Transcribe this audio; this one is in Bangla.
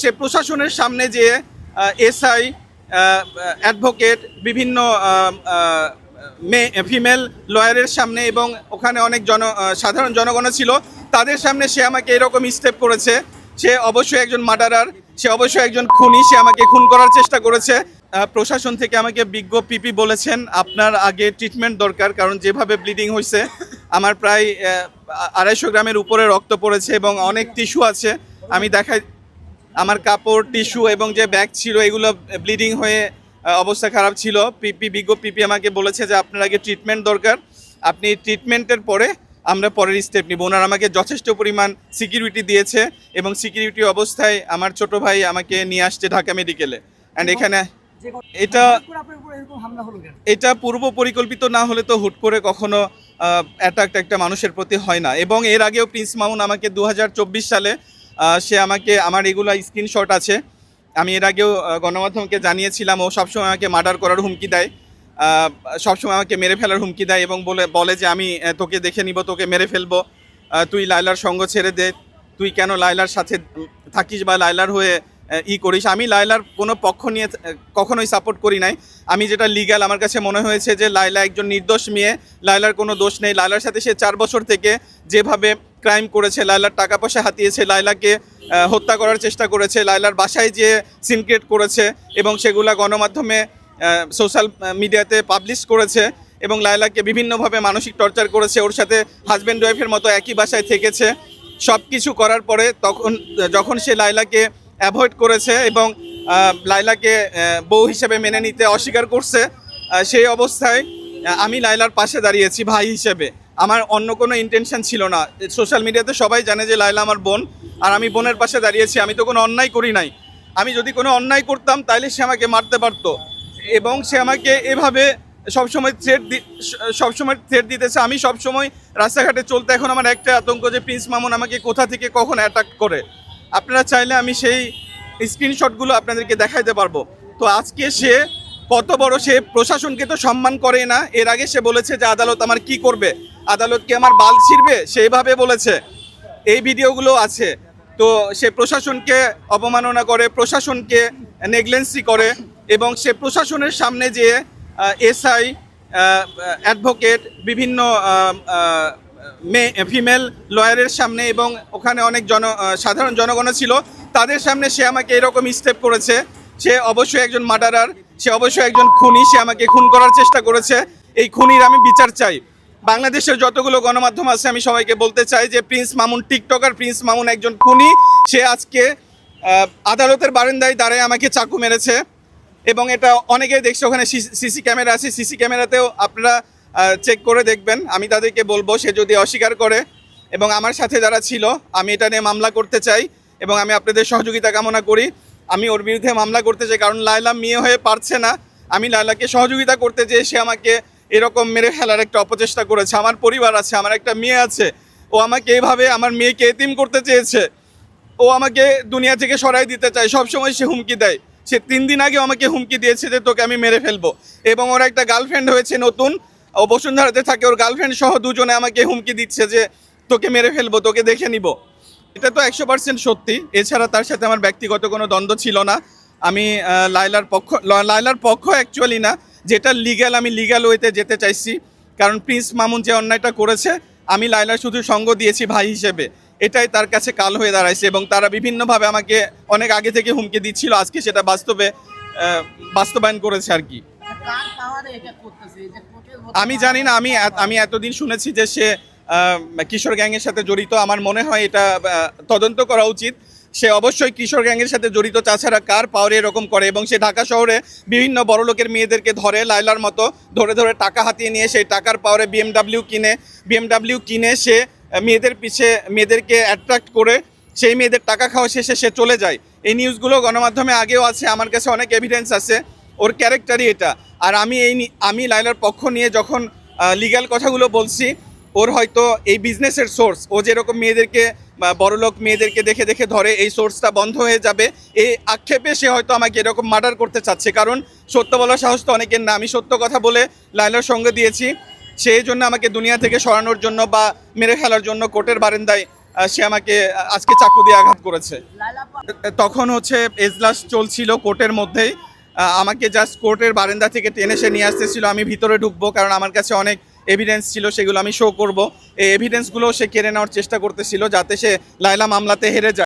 সে প্রশাসনের সামনে যে এসআই অ্যাডভোকেট, বিভিন্ন মেয়ে ফিমেল লয়ারের সামনে এবং ওখানে অনেক জন সাধারণ জনগণ ছিল, তাদের সামনে সে আমাকে এরকম স্টেপ করেছে। সে অবশ্যই একজন মার্ডারার সে অবশ্যই একজন খুনি, সে আমাকে খুন করার চেষ্টা করেছে। প্রশাসন থেকে আমাকে বিজ্ঞ পিপি বলেছেন, আপনার আগে ট্রিটমেন্ট দরকার, কারণ যেভাবে ব্লিডিং হয়েছে আমার প্রায় আড়াইশো গ্রামের উপরে রক্ত পড়েছে এবং অনেক টিস্যু আছে। আমি দেখাই আমার কাপড় টিস্যু এবং যে ব্যাগ ছিল এগুলো ব্লিডিং হয়ে অবস্থা খারাপ ছিল। পিপি বিজ্ঞ পিপি আমাকে বলেছে যে আপনার আগে ট্রিটমেন্ট দরকার। আপনি ট্রিটমেন্টের পরে আমরা পরের স্টেপ নিব। ওনার আমাকে যথেষ্ট পরিমাণ সিকিউরিটি দিয়েছে এবং সিকিউরিটি অবস্থায় আমার ছোট ভাই আমাকে নিয়ে আসছে ঢাকা মেডিকেলে অ্যান্ড এখানে এটা এটা পূর্ব পরিকল্পিত না হলে তো হুট করে কখনো অ্যাটাক একটা মানুষের প্রতি হয় না। এবং এর আগেও প্রিন্স মামুন আমাকে দু হাজার চব্বিশ সালে সে আমাকে, আমার এগুলো স্ক্রিনশট আছে। আমি এর আগেও গণমাধ্যমকে জানিয়েছিলাম, ও সবসময় আমাকে মার্ডার করার হুমকি দেয়। সবসময় আমাকে মেরে ফেলার হুমকি দেয় এবং বলে বলে যে আমি তোকে দেখে নিব, তোকে মেরে ফেলব। তুই লাইলার সঙ্গ ছেড়ে দে। তুই কেন লাইলার সাথে থাকিস বা লাইলার হয়ে ই করিস। আমি লাইলার কোনো পক্ষ নিয়ে কখনোই সাপোর্ট করি নাই। আমি যেটা লিগ্যাল আমার কাছে মনে হয়েছে যে লাইলা একজন নির্দোষ মেয়ে লাইলার কোনো দোষ নেই। লাইলার সাথে সে চার বছর থেকে যেভাবে ক্রাইম করেছে লাইলার টাকা পয়সা হাতিয়েছে লাইলাকে আহ, হত্যা করার চেষ্টা করেছে লাইলার বাসায় যে সিনক্রেট করেছে এবং সেগুলা গণমাধ্যমে সোশ্যাল মিডিয়াতে পাবলিশ করেছে এবং লাইলাকে বিভিন্নভাবে মানসিক টর্চার করেছে ওর সাথে হাজব্যান্ড ওয়াইফের মতো একই বাসায় থেকেছে। সব কিছু করার পরে তখন যখন সে লাইলাকে অ্যাভয়েড করেছে এবং লাইলাকে বউ হিসেবে মেনে নিতে অস্বীকার করছে। সেই অবস্থায় আমি লাইলার পাশে দাঁড়িয়েছি ভাই হিসেবে। আমার অন্য কোনো ইন্টেনশন ছিল না। সোশ্যাল মিডিয়াতে সবাই জানে যে লাইলা আমার বোন, আর আমি বোনের পাশে দাঁড়িয়েছি। আমি তো কোনো অন্যায় করি নাই। আমি যদি কোনো অন্যায় করতাম তাহলে সে আমাকে মারতে পারতো। এবং সে আমাকে এভাবে সবসময় থ্রেট সবসময় থ্রেট দিতেছে। আমি সবসময় রাস্তাঘাটে চলতে, এখন আমার একটা আতঙ্ক যে প্রিন্স মামুন আমাকে কোথা থেকে কখন অ্যাটাক করে? আপনারা চাইলে আমি সেই স্ক্রিনশটগুলো আপনাদেরকে দেখাইতে পারব। তো আজকে সে কত বড় সে প্রশাসনকে তো সম্মান করে না, এর আগে সে বলেছে যে আদালত আমার কি করবে, আদালত কি আমার বাল ছিঁড়বে, সেইভাবে বলেছে। এই ভিডিওগুলো আছে। তো সে প্রশাসনকে অবমাননা করে, প্রশাসনকে নেগলেন্সি করে এবং সে প্রশাসনের সামনে যে এসআই অ্যাডভোকেট, বিভিন্ন মেয়ে ফিমেল লয়ারের সামনে এবং ওখানে অনেক জন সাধারণ জনগণ ছিল। তাদের সামনে সে আমাকে এরকম স্টেপ করেছে। সে অবশ্যই একজন মার্ডারার সে অবশ্যই একজন খুনি, সে আমাকে খুন করার চেষ্টা করেছে। এই খুনির আমি বিচার চাই। বাংলাদেশের যতগুলো গণমাধ্যম আছে, আমি সবাইকে বলতে চাই যে prince Mamun TikToker prince Mamun একজন খুনি। সে আজকে আদালতের বারান্দায় দাঁড়ায় আমাকে চাকু মেরেছে। এবং এটা অনেকেই দেখছে, ওখানে সিসি ক্যামেরা আছে। সিসি ক্যামেরাতেও আপনারা চেক করে দেখবেন। আমি তাদেরকে বলব, সে যদি অস্বীকার করে এবং আমার সাথে যারা ছিল, আমি এটা নিয়ে মামলা করতে চাই এবং আমি আপনাদের সহযোগিতা কামনা করি। আমি ওর বিরুদ্ধে মামলা করতে চাই, কারণ লায়লা মেয়ে হয়ে পারছে না। আমি লায়লাকে সহযোগিতা করতে যেয়ে সে আমাকে এরকম মেরে ফেলার একটা অপচেষ্টা করেছে। আমার পরিবার আছে, আমার একটা মেয়ে আছে। ও আমাকে এইভাবে আমার মেয়েকে এতিম করতে চেয়েছে। ও আমাকে দুনিয়া থেকে সরাই দিতে চায়। সবসময় সে হুমকি দেয়। সে তিন দিন আগে আমাকে হুমকি দিয়েছে যে তোকে আমি মেরে ফেলব। এবং ওর একটা গার্লফ্রেন্ড হয়েছে নতুন। ও বসুন্ধরাতে থাকে ওর গার্লফ্রেন্ড সহ দুজনে আমাকে হুমকি দিচ্ছে যে তোকে মেরে ফেলব তোকে দেখে নিব। এটা তো একশো পার্সেন্ট সত্যি। এছাড়া তার সাথে আমার ব্যক্তিগত কোনো দ্বন্দ্ব ছিল না। আমি আহ, লায়লার পক্ষ ল- লায়লার পক্ষ অ্যাকচুয়ালি না যেটা লিগ্যাল আমি লিগ্যাল ওয়েতে যেতে চাইছি। কারণ প্রিন্স মামুন যে অন্যায়টা করেছে আমি লায়লার শুধু সঙ্গ দিয়েছি ভাই হিসেবে। এটাই তার কাছে কাল হয়ে দাঁড়াইছে এবং তারা বিভিন্নভাবে আমাকে অনেক আগে থেকে হুমকি দিচ্ছিল। আজকে সেটা বাস্তবে বাস্তবায়ন করেছে আর কি। আমি জানি না, আমি আমি এতদিন শুনেছি যে সে কিশোর গ্যাংয়ের সাথে জড়িত। আমার মনে হয় এটা তদন্ত করা উচিত। সে অবশ্যই কিশোর গ্যাংয়ের সাথে জড়িত, তাছাড়া কার পাওয়ারে এরকম করে? এবং সে ঢাকা শহরে বিভিন্ন বড় লোকের মেয়েদেরকে ধরে লাইলার মতো ধরে ধরে টাকা হাতিয়ে নিয়ে সেই টাকার পাওয়ারে বিএমডাব্লিউ কিনে বিএমডাব্লিউ কিনে সে মেয়েদের পিছে, মেয়েদেরকে অ্যাট্রাক্ট করে সেই মেয়েদের টাকা খাওয়া শেষে সে চলে যায়। এই নিউজগুলো গণমাধ্যমে আগেও আছে, আমার কাছে অনেক এভিডেন্স আছে। ওর ক্যারেক্টারই এটা। আর আমি এই আমি লাইলার পক্ষ নিয়ে যখন লিগ্যাল কথাগুলো বলছি ওর হয়তো এই বিজনেসের সোর্স ও যেরকম মেয়েদেরকে বড়লোক মেয়েদেরকে দেখে দেখে ধরে এই সোর্সটা বন্ধ হয়ে যাবে। এই আক্ষেপে সে হয়তো আমাকে এরকম মার্ডার করতে চাচ্ছে। কারণ সত্য বলার সাহস তো অনেকের না। আমি সত্য কথা বলে লাইলার সঙ্গে দিয়েছি। সেই জন্য আমাকে দুনিয়া থেকে সরানোর জন্য বা মেরে ফেলার জন্য কোর্টের বারেন্দায় সে আমাকে আজকে চাকু দিয়ে আঘাত করেছে। তখন হচ্ছে এজলাস চলছিল কোর্টের মধ্যেই। আমাকে জাস্ট কোর্টের বারান্দা থেকে টেনে সে নিয়ে আসতেছিল। আমি ভিতরে ঢুকবো, কারণ আমার কাছে অনেক এভিডেন্স ছিল, সেগুলো আমি শো করব। এই এভিডেন্সগুলো সে কেড়ে নেওয়ার চেষ্টা করতেছিল, যাতে সে লাইলা মামলাতে হেরে যায়।